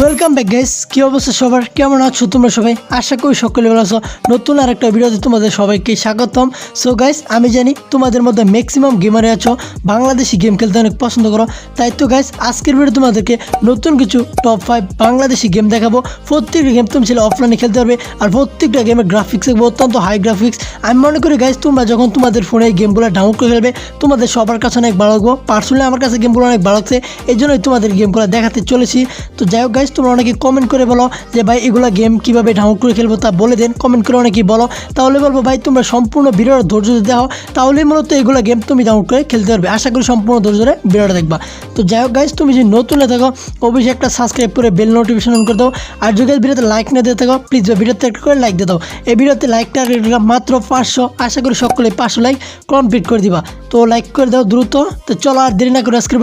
Welcome back guys কি অবস্থা সবার? কেমন আছো তোমরা সবাই? আশা করি সকলে ভালো আছো। নতুন আর একটা ভিডিওতে তোমাদের সবাইকে স্বাগতম। সো গাইস আমি জানি তোমাদের মধ্যে ম্যাক্সিমাম গেমারে আছো। বাংলাদেশি গেম খেলতে অনেক পছন্দ করো। তাই তো গাইস আজকের ভিডিও তোমাদেরকে নতুন কিছু টপ ফাইভ বাংলাদেশি গেম দেখাবো। প্রত্যেকটা গেম তুমি ছেলে অফলাইনে খেলতে পারবে। আর প্রত্যেকটা গেমের গ্রাফিক্স থাকবে অত্যন্ত হাই গ্রাফিক্স আমি মনে করি গাইস তোমরা যখন তোমাদের ফোনে এই গেমগুলো ডাউনলোড করে খেলবে তোমাদের সবার কাছে অনেক ভালো লাগবো। পার্সোনালি আমার কাছে গেমগুলো অনেক ভালো লাগছে। এই জন্যই তোমাদের গেমগুলো দেখাতে চলেছি। তো যাই হোক গাইস তোমরা অনেকে কমেন্ট করে বলো যে, ভাই, এগুলো গেম কীভাবে ডাউনলোড করে খেলব? তা বলে দেন কমেন্ট করে অনেকেই বলো। তাহলে বলব, ভাই, তোমরা সম্পূর্ণ ভিডিওর ধৈর্য যদি দাও। মূলত এগুলো গেম তুমি ডাউনলোড করে খেলতে পারবে। আশা করি সম্পূর্ণ ধৈর্য ধরে ভিডিওটা দেখবা। তো যাই হোক গাইস তুমি যদি নতুন হয়ে থাকো, অবশ্যই একটা সাবস্ক্রাইব করে বেল নোটিফিকেশন অন করে দাও। আর যদি ভিডিওতে লাইক না দিয়ে থাকো প্লিজ ভিডিওতে একটা করে লাইক দিয়ে দাও। এই ভিডিওতে লাইকটা মাত্র পাঁচশো। আশা করি সকলে পাঁচশো লাইক কমপ্লিট করে দিবা। তো লাইক করে দাও দ্রুত। তো চলো আর দেরি না করে আজকের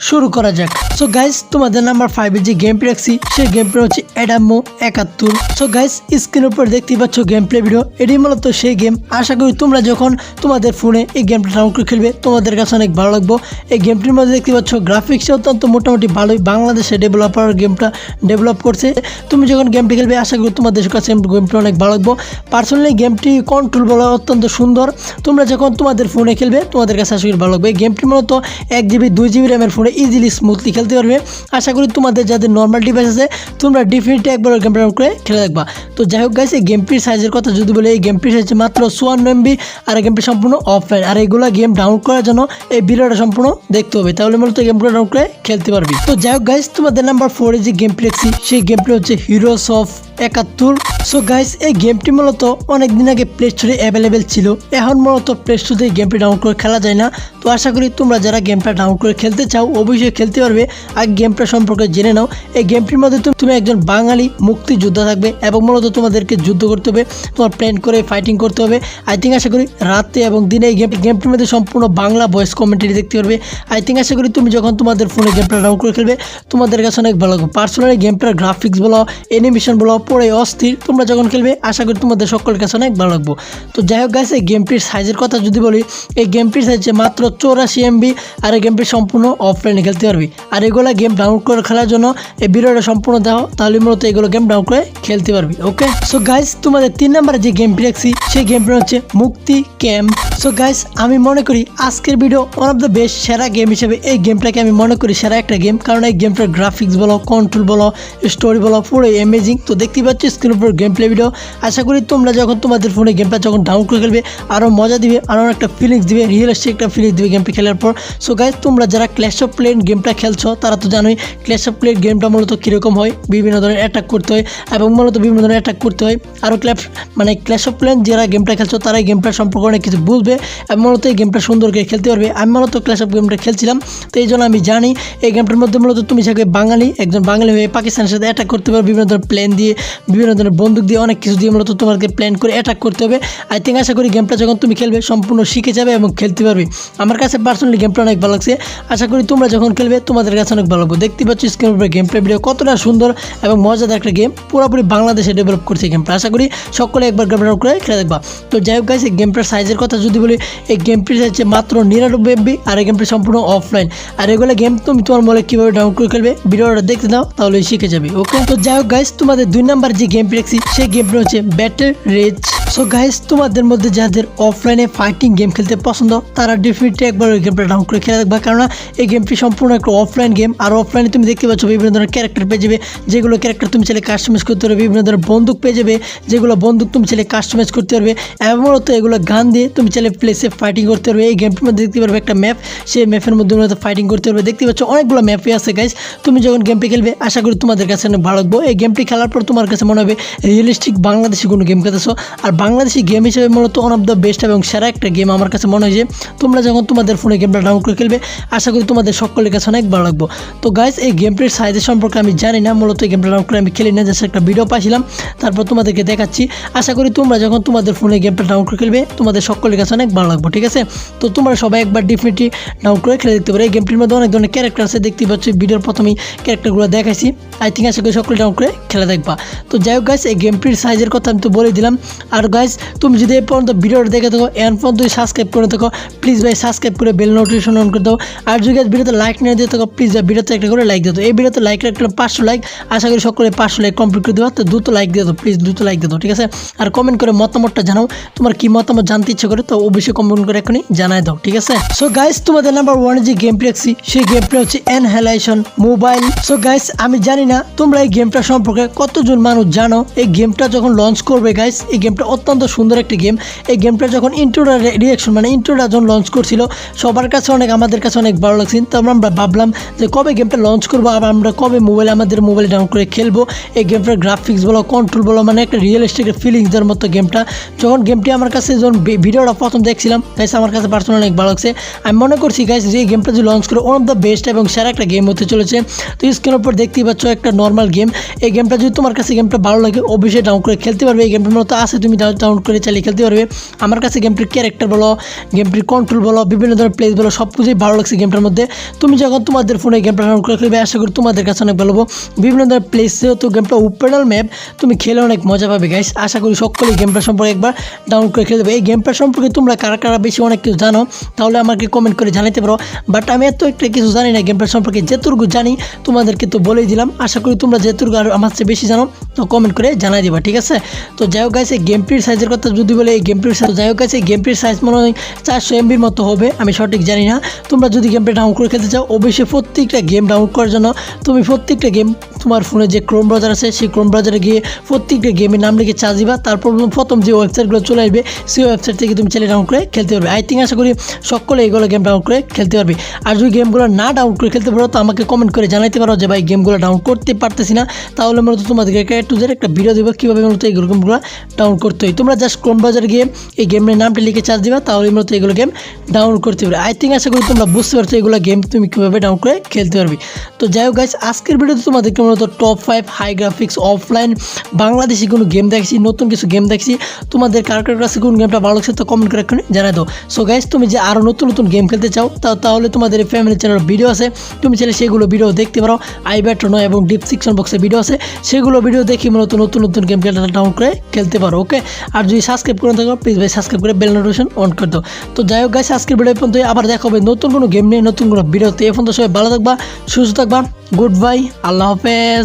শুরু করা যাক। সো গাইস তোমাদের নাম্বার ফাইভে যে গেম প্লে রাখছি, সেই গেম প্লে হচ্ছে অ্যাডামো একাত্তর। সো গাইস স্ক্রিনের উপর দেখতে পাচ্ছ গেম প্লে ভিডিও এটি মূলত সেই গেম আশা করি তোমরা যখন তোমাদের ফোনে এই গেমটা ডাউনলোড করে খেলবে, তোমাদের কাছে অনেক ভালো লাগবে। এই গেমটির মধ্যে দেখতে পাচ্ছ গ্রাফিক্স অত্যন্ত মোটামুটি ভালোই। বাংলাদেশে ডেভেলপার গেমটা ডেভেলপ করছে। তুমি যখন গেমটি খেলবে, আশা করি তোমাদের কাছে গেমটি অনেক ভালো লাগবে। পার্সোনালি গেমটি কন্ট্রোল বলা অত্যন্ত সুন্দর। তোমরা যখন তোমাদের ফোনে খেলবে, তোমাদের কাছে আশা করি ভালো লাগবে। এই গেমটি মূলত এক জিবি দুই জিবি র্যামের ফোনে ইজিলি স্মুথলি খেলতে পারবে। আশা করি তোমাদের যাদের নর্মাল ডিভাইস আছে, তোমরা ডিফিনিটলি একবার গেম ডাউন করে খেলে দেখবা। তো যাই হোক গাইস এই গেমটির সাইজের কথা যদি বলে, এই গেমটির সাইজ মাত্র চুয়ান্ন এমবি আর এই গেমটি সম্পূর্ণ অফলাইন আর এইগুলো গেম ডাউনলোড করার জন্য এই ভিডিওটা সম্পূর্ণ দেখতে হবে। তাহলে মূলত গেমগুলো ডাউনলোড করে খেলতে পারবি। তো যাই হোক গাইস তোমাদের নাম্বার ফোরে যে গেমটি দেখছি, সেই গেমটি হচ্ছে হিরোস অফ একাত্তর সো গাইস এই গেমটি মূলত অনেক দিন আগে প্লে স্টোরে অ্যাভেলেবেল ছিল। এখন মূলত প্লে স্টোরে এই গেমটি ডাউনলোড করে খেলা যায় না। তো আশা করি তোমরা যারা গেমটা ডাউনলোড করে খেলতে চাও অবশ্যই খেলতে পারবে। আর গেমটা সম্পর্কে জেনে নাও। এই গেমটির মধ্যে তুমি- একজন বাঙালি মুক্তিযোদ্ধা থাকবে এবং মূলত তোমাদেরকে যুদ্ধ করতে হবে। তোমার প্ল্যান করে ফাইটিং করতে হবে। আই থিঙ্ক আশা করি রাতে এবং দিনে এই গেম গেমটির মধ্যে সম্পূর্ণ বাংলা ভয়েস কমেন্টারি দেখতে পারবে। আই থিঙ্ক আশা করি তুমি যখন তোমাদের ফোনে গেমটা ডাউনলোড করে খেলবে, তোমাদের কাছে অনেক ভালো লাগবে। পার্সোনালি গেমটার গ্রাফিক্স বলো অ্যানিমেশন বলো পরে অস্থির, তোমরা যখন খেলবে, আশা করি তোমাদের সকলের কাছে অনেক ভালো লাগবো। তো যাই হোক গাইস এই গেমটির সাইজের কথা যদি বলি, এই গেমটির সাইজ মাত্র চৌরাশি এমবি আর এই গেমটি সম্পূর্ণ অফলাইনে খেলতে পারবি। আর এগুলো গেম ডাউনলোড করে খেলার জন্য এই ভিডিওটা সম্পূর্ণ দাও তাহলে মূলত এগুলো গেম ডাউনলোড করে খেলতে পারবি ওকে সো গাইস তোমাদের তিন নম্বরে যে গেমটি রাখছি সেই গেমটি হচ্ছে মুক্তি ক্যাম্প সো গাইস আমি মনে করি আজকের video one of the best সেরা গেম হিসেবে এই গেমটাকে আমি মনে করি সেরা একটা গেম কারণ এই গেমটার গ্রাফিক্স বলো কন্ট্রোল বলো স্টোরি বলো পুরো অ্যামেজিং তো দেখতেই পাচ্ছ স্ক্রিন উপর গেম প্লে ভিডিও আশা করি তোমরা যখন তোমাদের ফোনে গেমটা যখন ডাউনলোড করে খেলবে আরও মজা দিবে আরও একটা ফিলিংস দিবে রিয়েলিস্টিক একটা ফিলিংস দিবে গেমটা খেলার পর। সো গাইজ তোমরা যারা ক্ল্যাশ অফ প্লেন গেমটা খেলছো, তারা তো জানোই ক্ল্যাশ অফ প্লেন গেমটা মূলত কীরকম হয়, বিভিন্ন ধরনের অ্যাটাক করতে হয়, এবং মূলত বিভিন্ন ধরনের অ্যাটাক করতে হয়। আরও ক্ল্যাশ মানে ক্ল্যাশ অফ প্লেন যারা গেমটা খেলছো তারা এই গেমটার সম্পর্কে অনেক কিছু বুঝবে, এবং মূলত এই গেমটা সুন্দর করে খেলতে পারবে। আমি মূলত ক্ল্যাশ অফ গেমটা খেলছিলাম, তো এই জন্য আমি জানি, এই গেমটার মধ্যে মূলত তুমি যাকে বাঙালি, একজন বাঙালি হয়ে পাকিস্তানের সাথে অ্যাটাক করতে পারবে, বিভিন্ন ধরনের প্ল্যান দিয়ে, বিভিন্ন ধরনের বন্দুক দিয়ে, অনেক কিছু দিয়ে মূলত তোমাকে প্ল্যান করে অ্যাটাক করতে হবে। আই থিঙ্ক আশা করি গেমটা যখন তুমি খেলবে, সম্পূর্ণ শিখে যাবে এবং খেলতে পারবে। আমার কাছে পার্সোনালি গেমটা অনেক ভালো লাগছে। আশা করি তোমরা যখন খেলবে, তোমাদের কাছে অনেক ভালো লাগবে। দেখতে পাচ্ছ স্ক্রিনের উপরে গেম প্লে ভিডিও কতটা সুন্দর এবং মজাদার একটা গেম পুরোপুরি বাংলাদেশে ডেভেলপ করছে গেমটা আশা করি সকলে একবার গেম করে খেলে দেখবা। তো যাই হোক গাইস এই গেমটার সাইজের কথা যদি বলি, এই গেমটির হচ্ছে মাত্র নিরানব্বই এমবি আর এই গেমটি সম্পূর্ণ অফলাইন আর এগুলো গেম তুমি তোমার মোবাইলে কীভাবে ডাউনলোড করে খেলবে, ভিডিওটা দেখতে দাও তাহলে শিখে যাবে। ওকে তো যাই হোক গাইস তোমাদের দুই নাম্বার যে গেমটি দেখছি, সেই গেমটা হচ্ছে ব্যাটেল রেজ সো গাইস তোমাদের মধ্যে যাদের অফলাইনে ফাইটিং গেম খেলতে পছন্দ, তারা ডেফিনেটলি একবার ওই গেমটা ডাউন করে খেলে দেখবা। কেননা এই গেমটি সম্পূর্ণ একটা অফলাইন গেম আর অফলাইনে তুমি দেখতে পাচ্ছ বিভিন্ন ধরনের ক্যারেক্টার পেয়ে যাবে, যেগুলো ক্যারেক্টার তুমি চাইলে কাস্টমাইজ করতে পারবে, বিভিন্ন ধরনের বন্দুক পেয়ে যাবে, যেগুলো বন্দুক তুমি চাইলে কাস্টমাইজ করতে পারবে। এবং মূলত এগুলো গান দিয়ে তুমি চাইলে প্লেসে ফাইটিং করতে পারবে। এই গেমটির মধ্যে দেখতে পারবে একটা ম্যাপ সেই ম্যাপের মধ্যে ফাইটিং করতে পারবে। দেখতে পাচ্ছ অনেকগুলো ম্যাপে আছে গাইস তুমি যখন গেমটি খেলবে, আশা করি তোমাদের কাছে ভালো লাগবো। এই গেমটি খেলার পর তোমার কাছে মনে হবে রিয়েলিস্টিক বাংলাদেশি কোনো গেম খেলতেছো। আর বাংলাদেশি গেম হিসেবে মূলত ওয়ান অফ দ্য বেস্ট এবং সেরা একটা গেম আমার কাছে মনে হয় যে তোমরা যখন তোমাদের ফোনে গেমটা ডাউনলোড করে খেলবে, আশা করি তোমাদের সকলের কাছে অনেক ভালো লাগবো। তো গাইস এই গেমটির সাইজের সম্পর্কে আমি জানি না, মূলত এই গেমটা ডাউনলোড করে আমি খেলি না জাস্ট একটা ভিডিও পাইছিলাম। তারপর তোমাদেরকে দেখাচ্ছি। আশা করি তোমরা যখন তোমাদের ফোনে গেমটা ডাউনলোড করে খেলবে, তোমাদের সকলের কাছে অনেক ভালো লাগবো, ঠিক আছে? তো তোমরা সবাই একবার ডেফিনেটলি ডাউনলোড করে খেলে দেখতে পারো। এই গেমটির মধ্যে অনেক ধরনের ক্যারেক্টার আছে, দেখতে পাচ্ছ ভিডিওর প্রথমেই ক্যারেক্টারগুলো দেখাইছি। আই থিঙ্ক আশা করি সকলে ডাউনলোড করে খেলে দেখবা। তো যাই হোক গাইস এই গেমটির সাইজের কথা আমি তো বলে দিলাম। আর আর গাইস তুমি যদি এই পর্যন্ত ভিডিওটা দেখে থাকো এর পর্যন্ত সাবস্ক্রাইব করে থাকো প্লিজ ভাই সাবস্ক্রাইব করে বেল নোটিফিকেশন অন করে দাও। আর যদি ভিডিওতে লাইক নিয়ে দিয়ে থাকো প্লিজ ভাই ভিডিওতে একটা করে লাইক দিও। এই ভিডিওতে লাইক রাখলে পাঁচশো লাইক আশা করি সকলে পাঁচশো লাইক কমপ্লিট করে দেওয়া তো দ্রুত লাইক দিয়ে দাও প্লিজ দ্রুত লাইক দিয়ে দাও, ঠিক আছে? আর কমেন্ট করে মতামতটা জানাও, তোমার কি মতামত জানতে ইচ্ছে করে, তো অবশ্যই কমেন্ট করে এখনই জানাই দাও, ঠিক আছে? সো গাইস তোমাদের নাম্বার ওয়ানে যে গেমটি রাখছি সেই গেমটা হচ্ছে এনহেলাইশন মোবাইল সো গাইস আমি জানি না, তোমরা এই গেমটা সম্পর্কে কতজন মানুষ জানো? এই গেমটা যখন লঞ্চ করবে গাইস এই গেমটা অত্যন্ত সুন্দর একটি গেম এই গেমটা যখন ইন্ট্রোডা রিয়াকশন মানে ইন্ট্রোডা যখন লঞ্চ করছিল, সবার কাছে অনেক, আমাদের কাছে অনেক ভালো লাগছে। তো আমরা ভাবলাম যে কবে গেমটা লঞ্চ করব আর আমরা কবে মোবাইলে আমাদের মোবাইলে ডাউনলোড করে খেলব। এই গেমটার গ্রাফিক্স বলো কন্ট্রোল বলো মানে একটা রিয়েলিস্টিক ফিলিংসের মতো গেমটা যখন গেমটি আমার কাছে, যখন ভিডিওটা প্রথম দেখছিলাম গাইস আমার কাছে পার্সোনালি অনেক ভালো লাগছে। আমি মনে করছি গাইস যে এই গেমটা যে লঞ্চ করে ওয়ান অফ দ্য বেস্ট এবং সেরা একটা গেম হতে চলেছে। তো স্ক্রিনের উপর দেখতেই পাচ্ছ একটা নর্মাল গেম এই গেমটা যদি তোমার কাছে গেমটা ভালো লাগে, অবশ্যই ডাউন করে খেলতে পারবে। এই গেমটার মতো আছে, তুমি ডাউন করে চালিয়ে খেলতে পারবে। আমার কাছে গেমটির ক্যারেক্টার বলো গেমটির কন্ট্রোল বলো, বিভিন্ন ধরনের প্লেস বলো সব কিছুই ভালো লাগছে গেমটার মধ্যে। তুমি যখন তোমাদের ফোনে গেমটা ডাউন করে খেলবে, আশা করি তোমাদের কাছে অনেক ভালো বিভিন্ন ধরনের প্লেস যেহেতু গেমটা ওপেনাল ম্যাপ তুমি খেলে অনেক মজা পাবে গাইস আশা করি সকলেই গেমটা সম্পর্কে একবার ডাউন করে খেলে দেবে এই গেমটা সম্পর্কে তোমরা কারা কারা বেশি অনেক কিছু জানো, তাহলে আমাকে কমেন্ট করে জানাতে পারো। বাট আমি এত একটা কিছু জানি না গেমটা সম্পর্কে, যেটুকু জানি তোমাদেরকে তো বলেই দিলাম। আশা করি তোমরা যেটুকু আর আমার চেয়ে বেশি জানো, তো কমেন্ট করে জানাই দিবা, ঠিক আছে? তো যাই হোক গাইস এই গেমটির সাইজের কথা যদি বলে, এই গেমটির সাইজ যাই হোক আছে গেম গেমটির সাইজ মনে হয় চারশো এমবির মতো হবে, আমি সঠিক জানি না। তোমরা যদি গেমটা ডাউনলোড করে খেলতে চাও, অবশ্যই প্রত্যেকটা গেম ডাউনলোড করার জন্য তুমি প্রত্যেকটা গেম তোমার ফোনে যে ক্রোম ব্রাউজার আছে, সেই ক্রোম ব্রাউজারে গিয়ে প্রত্যেকটা গেমের নাম লিখে চার্জ দিবা। তারপর প্রথম যে ওয়েবসাইটগুলো চলে আসবে, সেই ওয়েবসাইট থেকে তুমি চাইলে ডাউন করে খেলতে পারবে। আই থিঙ্ক আশা করি সকলে এগুলো গেম ডাউন করে খেলতে পারবে। আর যদি গেমগুলো না ডাউন করে খেলতে পারো, তো আমাকে কমেন্ট করে জানাইতে পারো যে, ভাই গেমগুলো ডাউন করতে পারতেছি না। তাহলে মূলত তোমাদেরকে একটা একটা ভিডিও দেবো, কীভাবে মূলত এই গেমগুলো ডাউন করতে হয়। তোমরা জাস্ট ক্রোম ব্রাউজারে গিয়ে এই গেমের নামটা লিখে চার্জ দিবা তাহলে মূলত এগুলো গেম ডাউন করতে পারবে। আই থিঙ্ক আশা করি তোমরা বুঝতে পারছ এগুলো গেম তুমি কীভাবে ডাউন করে খেলতে পারবে। তো যাই হোক গাইস আজকের ভিডিওতে তোমাদেরকে মূলত top five high graphics offline Bangladeshi কোনো গেম দেখছি, নতুন কিছু গেম দেখছি। তোমাদের কার কার কাছে কোন গেমটা ভালো লাগছে তো কমেন্ট করে এক্ষুনি জানাই দাও। সো গাইস তুমি যে আরও নতুন নতুন গেম খেলতে চাও তাহলে তোমাদের ফ্যামিলি চ্যানেল ভিডিও আছে। তুমি চাইলে সেগুলো ভিডিও দেখতে পারো। আই নয় এবং ডিসক্রিপশন বক্সে ভিডিও আছে। সেগুলো ভিডিও দেখি মূলত নতুন নতুন গেম খেলতে ডাউন করে খেলতে পারো ওকে আর যদি সাবস্ক্রাইব করে থাকো প্লিজ ভাই সাবস্ক্রাইব করে বেল নোটিফিকেশন অন করে দাও। তো যাই হোক গাইস আজকের ভিডিও পর্যন্ত আবার দেখা হবে নতুন কোনো গেম নিয়ে, নতুন কোনো ভিডিওতে এখন তো সবাই ভালো থাকবা, সুস্থ থাকবা। গুড বাই আল্লাহ হাফেজ। Yes.